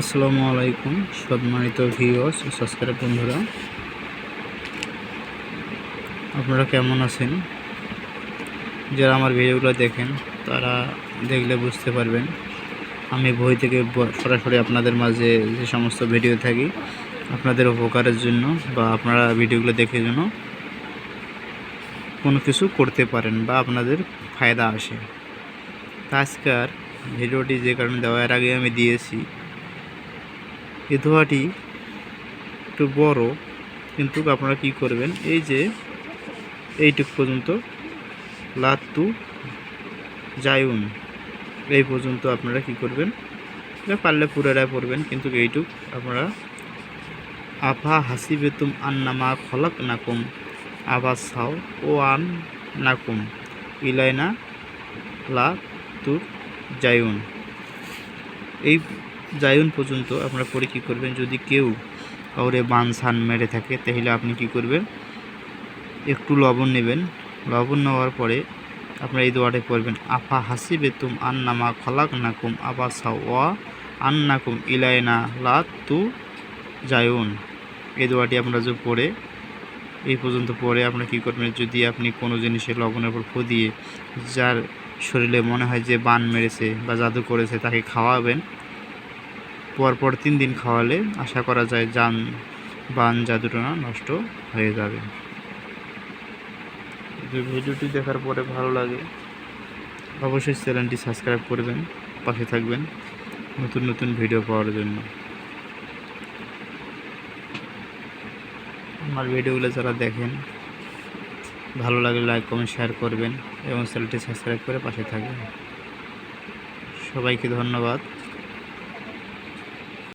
আসসালামু আলাইকুম, সম্মানিত ভিউয়ার্স সাবস্ক্রাইব বন্ধুরা। আপনারা কেমন আছেন? যারা আমার ভিডিওগুলো দেখেন, তারা দেখলে বুঝতে পারবেন, আমি বই থেকে সরাসরি আপনাদের মাঝে যে সমস্ত ভিডিও থাকি, আপনাদের উপকারের জন্য বা আপনারা ভিডিওগুলো দেখে জন্য কোনো কিছু করতে পারেন বা আপনাদের ফায়দা আসে। আজকের ভিডিওটি যে কারণে দেওয়ার আগে আমি দিয়েছি এই ধোয়াটি একটু বড়, কিন্তু আপনারা কি করবেন? এই যে এইটুক পর্যন্ত লাত্তু জায়ুন, এই পর্যন্ত আপনারা কি করবেন? পারলে পুরোটাই পড়বেন কিন্তু এইটুক আপনারা আফা হাসি বেতুম আন্নামা খলাক নাকুম আবা সাও ও আন নাকুম, ইলাইনা লা তুর জায়ুন। এই জায়ুন পর্যন্ত আপনারা পরে কী করবেন? যদি কেউ কাউরে বান সান মেরে থাকে, তাহলে আপনি কি করবেন? একটু লবণ নেবেন। লবণ নেওয়ার পরে আপনারা এই দোয়াটাই পড়বেন, আফা হাসি বেতুম আন্নামা খলাক নাকুম আবা সাওয়া আন্নাকুম ইলাইনা লা তু জায়ুন এই দোয়াটি আপনারা যে পড়ে, এই পর্যন্ত পরে আপনারা কী করবেন? যদি আপনি কোনো জিনিসে লবণের উপর ফু দিয়ে যার শরীরে মনে হয় যে বান মেরেছে বা জাদু করেছে, তাকে খাওয়াবেন পরপর তিন দিন খাওয়ালে আশা করা যায় যান বান জাদুটনা নষ্ট হয়ে যাবে। যদি ভিডিওটি দেখার পরে ভালো লাগে অবশ্যই চ্যানেলটি সাবস্ক্রাইব করবেন পাশে থাকবেন নতুন নতুন ভিডিও পাওয়ার জন্য। আমার ভিডিওগুলো যারা দেখেন ভালো লাগলে লাইক কমেন্ট শেয়ার করবেন এবং চ্যানেলটি সাবস্ক্রাইব করে পাশে থাকবেন। সবাইকে ধন্যবাদ।